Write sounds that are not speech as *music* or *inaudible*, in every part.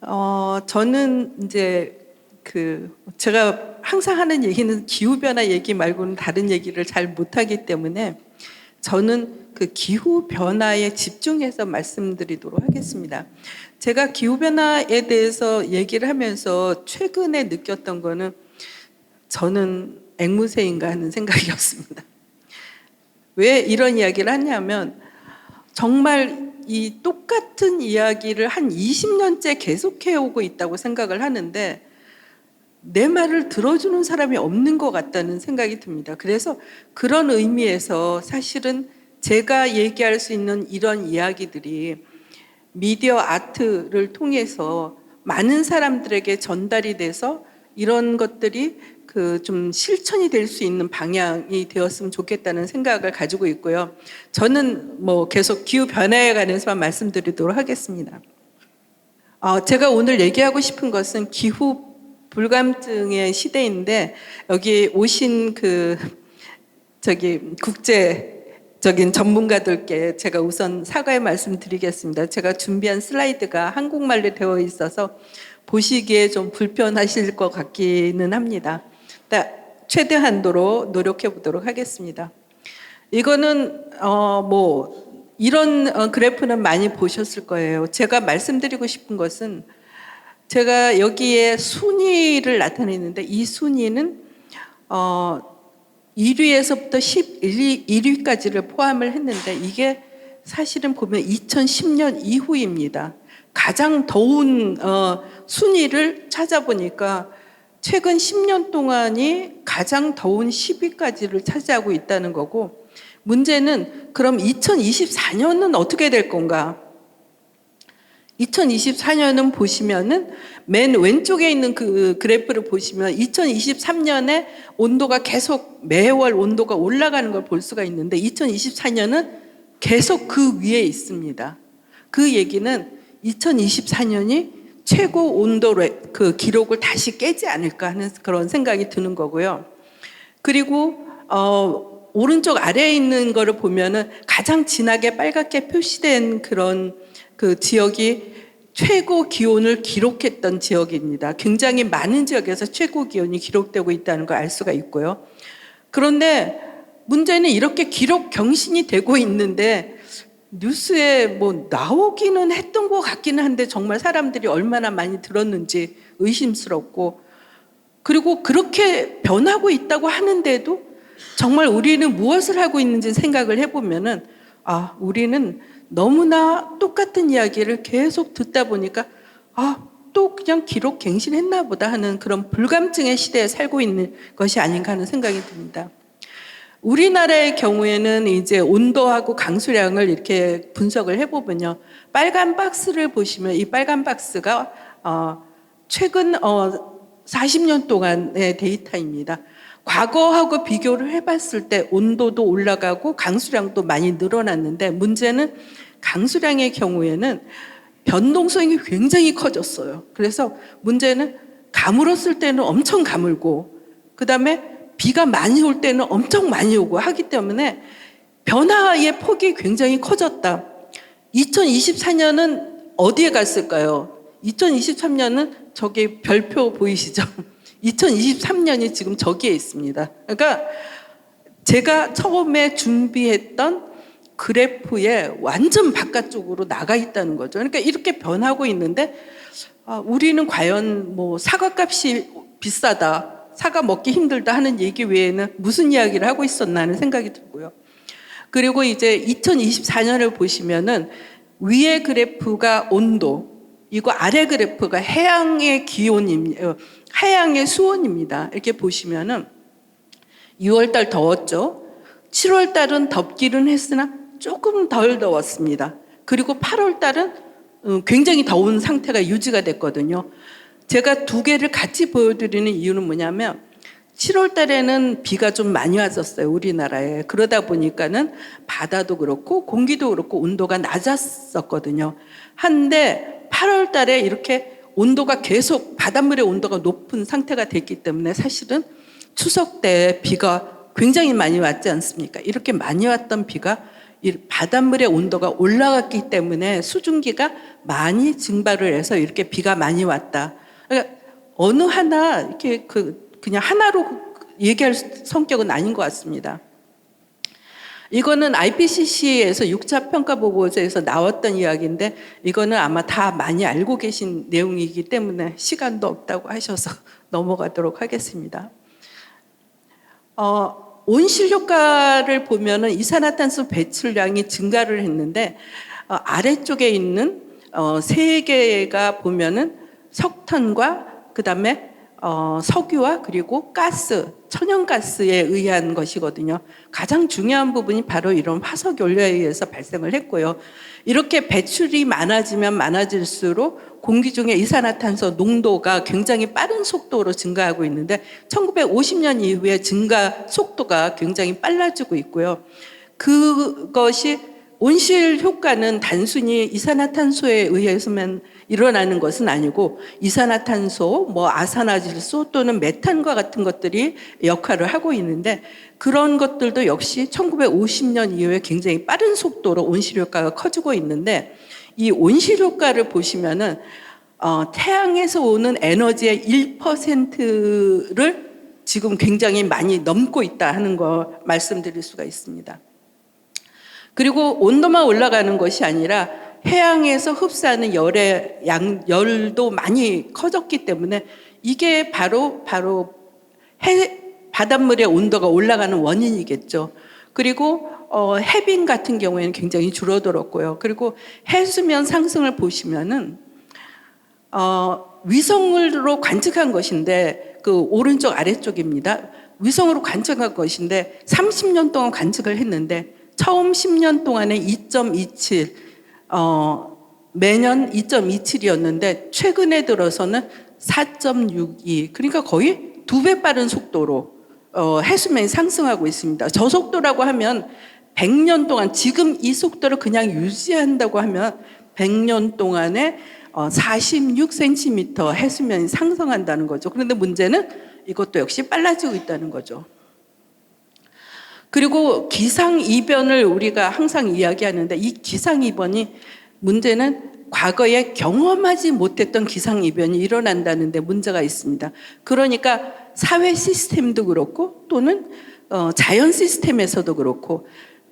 어, 저는 이제 그 제가 항상 하는 얘기는 기후 변화 얘기 말고는 다른 얘기를 잘 못하기 때문에 저는 그 기후 변화에 집중해서 말씀드리도록 하겠습니다. 제가 기후 변화에 대해서 얘기를 하면서 최근에 느꼈던 거는 저는 앵무새인가 하는 생각이었습니다. 왜 이런 이야기를 하냐면 정말 이 똑같은 이야기를 한 20년째 계속해 오고 있다고 생각을 하는데 내 말을 들어주는 사람이 없는 것 같다는 생각이 듭니다. 그래서 그런 의미에서 사실은 제가 얘기할 수 있는 이런 이야기들이 미디어 아트를 통해서 많은 사람들에게 전달이 돼서 이런 것들이 그 좀 실천이 될 수 있는 방향이 되었으면 좋겠다는 생각을 가지고 있고요. 저는 뭐 계속 기후 변화에 관해서만 말씀드리도록 하겠습니다. 어, 제가 오늘 얘기하고 싶은 것은 기후 불감증의 시대인데 여기 오신 그 저기 국제 적인 전문가들께 제가 우선 사과의 말씀 드리겠습니다. 제가 준비한 슬라이드가 한국말로 되어 있어서 보시기에 좀 불편하실 것 같기는 합니다. 최대 한도로 노력해 보도록 하겠습니다. 이거는 어 뭐 이런 어, 그래프는 많이 보셨을 거예요. 제가 말씀드리고 싶은 것은 제가 여기에 순위를 나타내는데 이 순위는 어 1위에서부터 11위까지를 포함을 했는데 이게 사실은 보면 2010년 이후입니다. 가장 더운 어 순위를 찾아보니까 최근 10년 동안이 가장 더운 10위까지를 차지하고 있다는 거고 문제는 그럼 2024년은 어떻게 될 건가? 2024년은 보시면은 맨 왼쪽에 있는 그 그래프를 보시면 2023년에 온도가 계속 매월 온도가 올라가는 걸 볼 수가 있는데 2024년은 계속 그 위에 있습니다. 그 얘기는 2024년이 최고 온도의 그 기록을 다시 깨지 않을까 하는 그런 생각이 드는 거고요. 그리고 어, 오른쪽 아래에 있는 거를 보면은 가장 진하게 빨갛게 표시된 그런 그 지역이 최고 기온을 기록했던 지역입니다. 굉장히 많은 지역에서 최고 기온이 기록되고 있다는 걸 알 수가 있고요. 그런데 문제는 이렇게 기록 경신이 되고 있는데 뉴스에 뭐 나오기는 했던 것 같기는 한데 정말 사람들이 얼마나 많이 들었는지 의심스럽고 그리고 그렇게 변하고 있다고 하는데도 정말 우리는 무엇을 하고 있는지 생각을 해보면은 아, 우리는 너무나 똑같은 이야기를 계속 듣다 보니까 아, 또 그냥 기록 갱신했나 보다 하는 그런 불감증의 시대에 살고 있는 것이 아닌가 하는 생각이 듭니다. 우리나라의 경우에는 이제 온도하고 강수량을 이렇게 분석을 해보면요. 빨간 박스를 보시면 이 빨간 박스가 어, 최근 어, 40년 동안의 데이터입니다. 과거하고 비교를 해봤을 때 온도도 올라가고 강수량도 많이 늘어났는데 문제는 강수량의 경우에는 변동성이 굉장히 커졌어요. 그래서 문제는 가물었을 때는 엄청 가물고 그 다음에 비가 많이 올 때는 엄청 많이 오고 하기 때문에 변화의 폭이 굉장히 커졌다. 2024년은 어디에 갔을까요? 2023년은 저기 별표 보이시죠? *laughs* 2023년이 지금 저기에 있습니다. 그러니까 제가 처음에 준비했던 그래프의 완전 바깥쪽으로 나가 있다는 거죠. 그러니까 이렇게 변하고 있는데 아, 우리는 과연 뭐 사과값이 비싸다. 사과 먹기 힘들다 하는 얘기 외에는 무슨 이야기를 하고 있었나 하는 생각이 들고요. 그리고 이제 2024년을 보시면은 위의 그래프가 온도, 이거 아래 그래프가 해양의 기온입니다. 해양의 수온입니다. 이렇게 보시면은 6월 달 더웠죠. 7월 달은 덥기는 했으나 조금 덜 더웠습니다. 그리고 8월 달은 어, 굉장히 더운 상태가 유지가 됐거든요. 제가 두 개를 같이 보여드리는 이유는 뭐냐면 7월 달에는 비가 좀 많이 왔었어요, 우리나라에. 그러다 보니까는 바다도 그렇고 공기도 그렇고 온도가 낮았었거든요. 한데 8월 달에 이렇게 온도가 계속 바닷물의 온도가 높은 상태가 됐기 때문에 사실은 추석 때 비가 굉장히 많이 왔지 않습니까? 이렇게 많이 왔던 비가 이 바닷물의 온도가 올라갔기 때문에 수증기가 많이 증발을 해서 이렇게 비가 많이 왔다. 그러니까 어느 하나 이렇게 그 그냥 하나로 얘기할 성격은 아닌 것 같습니다. 이거는 IPCC에서 6차 평가 보고서에서 나왔던 이야기인데 이거는 아마 다 많이 알고 계신 내용이기 때문에 시간도 없다고 하셔서 *laughs* 넘어가도록 하겠습니다. 어, 온실 효과를 보면은 이산화탄소 배출량이 증가를 했는데 어, 아래쪽에 있는 어, 세 개가 보면은 석탄과 그 다음에 어, 석유와 그리고 가스, 천연가스에 의한 것이거든요. 가장 중요한 부분이 바로 이런 화석 연료에 의해서 발생을 했고요. 이렇게 배출이 많아지면 많아질수록 공기 중에 이산화탄소 농도가 굉장히 빠른 속도로 증가하고 있는데 1950년 이후에 증가 속도가 굉장히 빨라지고 있고요. 그것이 온실 효과는 단순히 이산화탄소에 의해서만 일어나는 것은 아니고 이산화탄소, 뭐 아산화질소 또는 메탄과 같은 것들이 역할을 하고 있는데 그런 것들도 역시 1950년 이후에 굉장히 빠른 속도로 온실 효과가 커지고 있는데 이 온실 효과를 보시면은 어, 태양에서 오는 에너지의 1%를 지금 굉장히 많이 넘고 있다 하는 거 말씀드릴 수가 있습니다. 그리고 온도만 올라가는 것이 아니라 해양에서 흡수하는 열의 양 열도 많이 커졌기 때문에 이게 바로 바로 해, 바닷물의 온도가 올라가는 원인이겠죠. 그리고 어, 해빙 같은 경우에는 굉장히 줄어들었고요. 그리고 해수면 상승을 보시면은 어, 위성으로 관측한 것인데 그 오른쪽 아래쪽입니다. 위성으로 관측한 것인데 30년 동안 관측을 했는데 처음 10년 동안에 2.27 어, 매년 2.27이었는데 최근에 들어서는 4.62 그러니까 거의 두 배 빠른 속도로 어, 해수면이 상승하고 있습니다. 저 속도라고 하면 100년 동안 지금 이 속도를 그냥 유지한다고 하면 100년 동안에 어, 46cm 해수면이 상승한다는 거죠. 그런데 문제는 이것도 역시 빨라지고 있다는 거죠. 그리고 기상 이변을 우리가 항상 이야기하는데 이 기상 이변이 문제는 과거에 경험하지 못했던 기상 이변이 일어난다는데 문제가 있습니다. 그러니까 사회 시스템도 그렇고 또는 어, 자연 시스템에서도 그렇고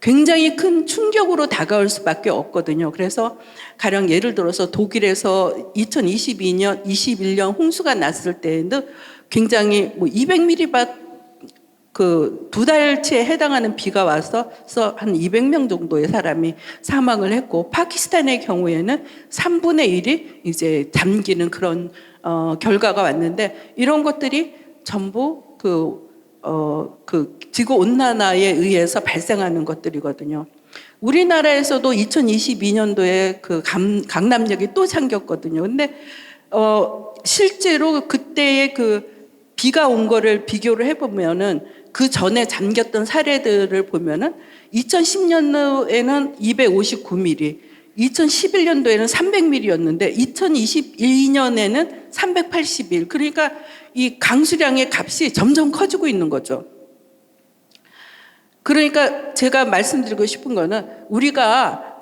굉장히 큰 충격으로 다가올 수밖에 없거든요. 그래서 가령 예를 들어서 독일에서 2022년, 21년 홍수가 났을 때에도 굉장히 뭐 200mm 그 두 달치에 해당하는 비가 와서 한 200명 정도의 사람이 사망을 했고 파키스탄의 경우에는 3분의 1이 이제 잠기는 그런 어, 결과가 왔는데 이런 것들이 전부 그, 어, 그 지구 온난화에 의해서 발생하는 것들이거든요. 우리나라에서도 2022년도에 그 감, 강남역이 또 잠겼거든요. 근데 어, 실제로 그때의 그 비가 온 거를 비교를 해보면은 그 전에 잠겼던 사례들을 보면은 2010년도에는 259mm, 2011년도에는 300mm였는데 2022년에는 381. 그러니까 이 강수량의 값이 점점 커지고 있는 거죠. 그러니까 제가 말씀드리고 싶은 거는 우리가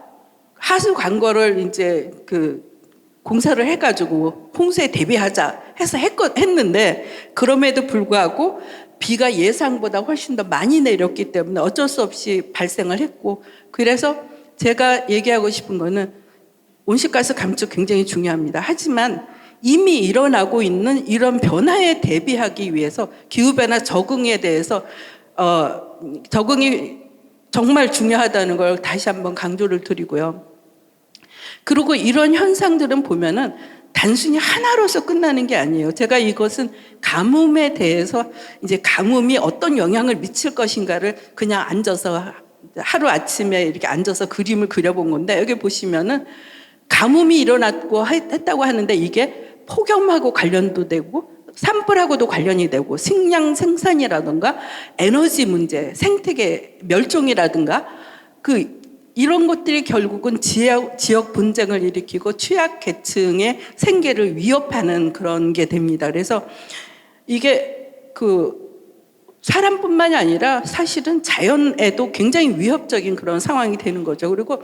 하수 광고를 이제 그 공사를 해가지고 홍수에 대비하자 해서 했거, 했는데 그럼에도 불구하고 비가 예상보다 훨씬 더 많이 내렸기 때문에 어쩔 수 없이 발생을 했고 그래서 제가 얘기하고 싶은 거는 온실가스 감축 굉장히 중요합니다. 하지만 이미 일어나고 있는 이런 변화에 대비하기 위해서 기후변화 적응에 대해서 어, 적응이 정말 중요하다는 걸 다시 한번 강조를 드리고요. 그리고 이런 현상들은 보면은 단순히 하나로서 끝나는 게 아니에요. 제가 이것은 가뭄에 대해서 이제 가뭄이 어떤 영향을 미칠 것인가를 그냥 앉아서 하루 아침에 이렇게 앉아서 그림을 그려본 건데 여기 보시면은 가뭄이 일어났고 했다고 하는데 이게 폭염하고 관련도 되고 산불하고도 관련이 되고 식량 생산이라든가 에너지 문제, 생태계 멸종이라든가 그 이런 것들이 결국은 지역, 지역 분쟁을 일으키고 취약 계층의 생계를 위협하는 그런 게 됩니다. 그래서 이게 그 사람뿐만이 아니라 사실은 자연에도 굉장히 위협적인 그런 상황이 되는 거죠. 그리고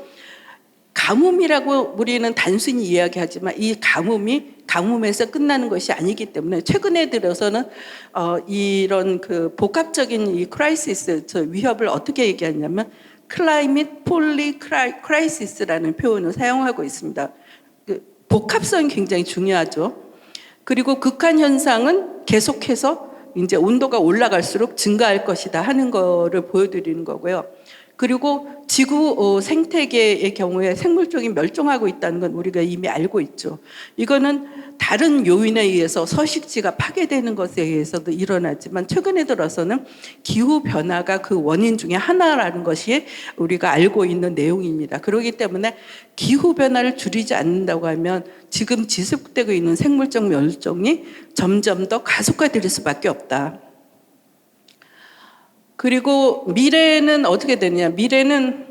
가뭄이라고 우리는 단순히 이야기하지만 이 가뭄이 가뭄에서 끝나는 것이 아니기 때문에 최근에 들어서는 어, 이런 그 복합적인 이 크라이시스 저 위협을 어떻게 얘기하냐면 클라이밋 폴리 크라이시스라는 표현을 사용하고 있습니다. 그 복합성이 굉장히 중요하죠. 그리고 극한 현상은 계속해서 이제 온도가 올라갈수록 증가할 것이다 하는 거를 보여드리는 거고요. 그리고 지구 어, 생태계의 경우에 생물종이 멸종하고 있다는 건 우리가 이미 알고 있죠. 이거는 다른 요인에 의해서 서식지가 파괴되는 것에 의해서도 일어나지만 최근에 들어서는 기후 변화가 그 원인 중에 하나라는 것이 우리가 알고 있는 내용입니다. 그렇기 때문에 기후 변화를 줄이지 않는다고 하면 지금 지속되고 있는 생물적 멸종이 점점 더 가속화될 수밖에 없다. 그리고 미래는 어떻게 되느냐? 미래는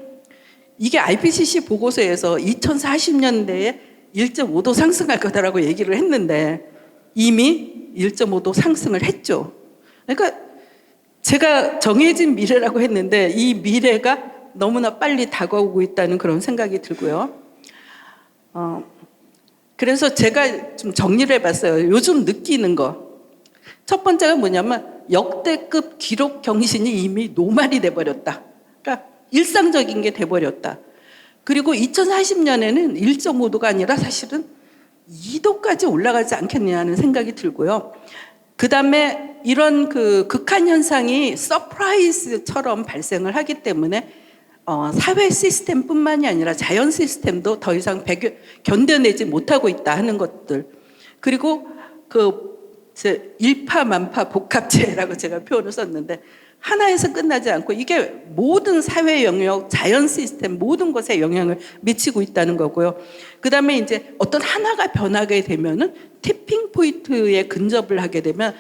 이게 IPCC 보고서에서 2040년대에 1.5도 상승할 거다라고 얘기를 했는데 이미 1.5도 상승을 했죠. 그러니까 제가 정해진 미래라고 했는데 이 미래가 너무나 빨리 다가오고 있다는 그런 생각이 들고요. 어, 그래서 제가 좀 정리를 해봤어요. 요즘 느끼는 거. 첫 번째가 뭐냐면 역대급 기록 경신이 이미 노말이 돼버렸다. 그러니까 일상적인 게 돼버렸다. 그리고 2040년에는 1.5도가 아니라 사실은 2도까지 올라가지 않겠냐는 생각이 들고요. 그 다음에 이런 그 극한 현상이 서프라이즈처럼 발생을 하기 때문에 어, 사회 시스템뿐만이 아니라 자연 시스템도 더 이상 배겨, 견뎌내지 못하고 있다 하는 것들. 그리고 그 일파만파 복합체라고 제가 표현을 썼는데 하나에서 끝나지 않고 이게 모든 사회 영역, 자연 시스템 모든 것에 영향을 미치고 있다는 거고요. 그 다음에 이제 어떤 하나가 변하게 되면은 티핑 포인트에 근접을 하게 되면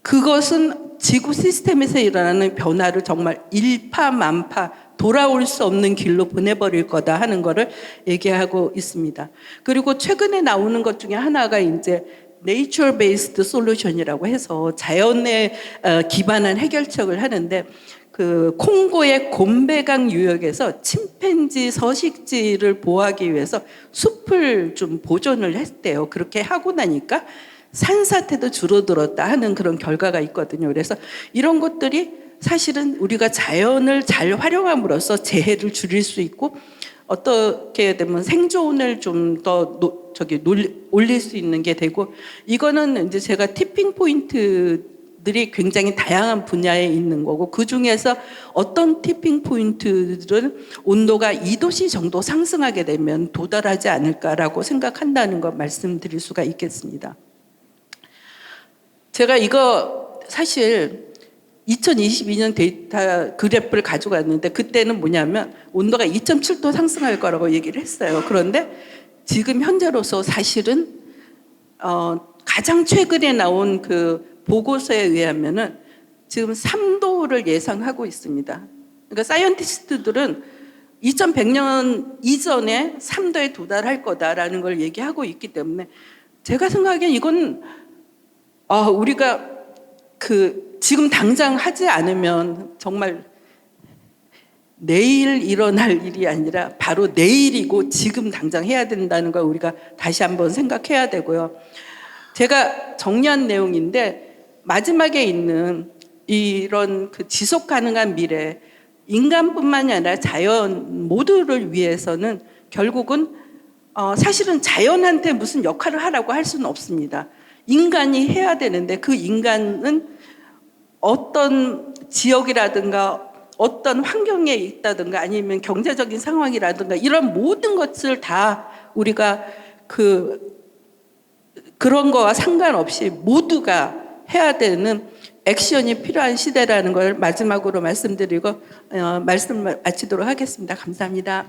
그것은 지구 시스템에서 일어나는 변화를 정말 일파만파 돌아올 수 없는 길로 보내버릴 거다 하는 거를 얘기하고 있습니다. 그리고 최근에 나오는 것 중에 하나가 이제 네이처 베이스드 솔루션이라고 해서 자연에 어, 기반한 해결책을 하는데 그 콩고의 곰베강 유역에서 침팬지 서식지를 보호하기 위해서 숲을 좀 보존을 했대요. 그렇게 하고 나니까 산사태도 줄어들었다 하는 그런 결과가 있거든요. 그래서 이런 것들이 사실은 우리가 자연을 잘 활용함으로써 재해를 줄일 수 있고 어떻게 되면 생존을 좀 더 저기 올릴 수 있는 게 되고 이거는 이제 제가 티핑 포인트들이 굉장히 다양한 분야에 있는 거고 그 중에서 어떤 티핑 포인트들은 온도가 2도씨 정도 상승하게 되면 도달하지 않을까라고 생각한다는 거 말씀드릴 수가 있겠습니다. 제가 이거 사실 2022년 데이터 그래프를 가져갔는데 그때는 뭐냐면 온도가 2.7도 상승할 거라고 얘기를 했어요. 그런데 지금 현재로서 사실은 어, 가장 최근에 나온 그 보고서에 의하면은 지금 3도를 예상하고 있습니다. 그러니까 사이언티스트들은 2100년 이전에 3도에 도달할 거다라는 걸 얘기하고 있기 때문에 제가 생각하기엔 이건 어, 우리가 그 지금 당장 하지 않으면 정말 내일 일어날 일이 아니라 바로 내일이고 지금 당장 해야 된다는 걸 우리가 다시 한번 생각해야 되고요. 제가 정리한 내용인데 마지막에 있는 이런 그 지속 가능한 미래 인간뿐만이 아니라 자연 모두를 위해서는 결국은 어 사실은 자연한테 무슨 역할을 하라고 할 수는 없습니다. 인간이 해야 되는데 그 인간은 어떤 지역이라든가 어떤 환경에 있다든가 아니면 경제적인 상황이라든가 이런 모든 것을 다 우리가 그 그런 거와 상관없이 모두가 해야 되는 액션이 필요한 시대라는 걸 마지막으로 말씀드리고 어, 말씀 마치도록 하겠습니다. 감사합니다.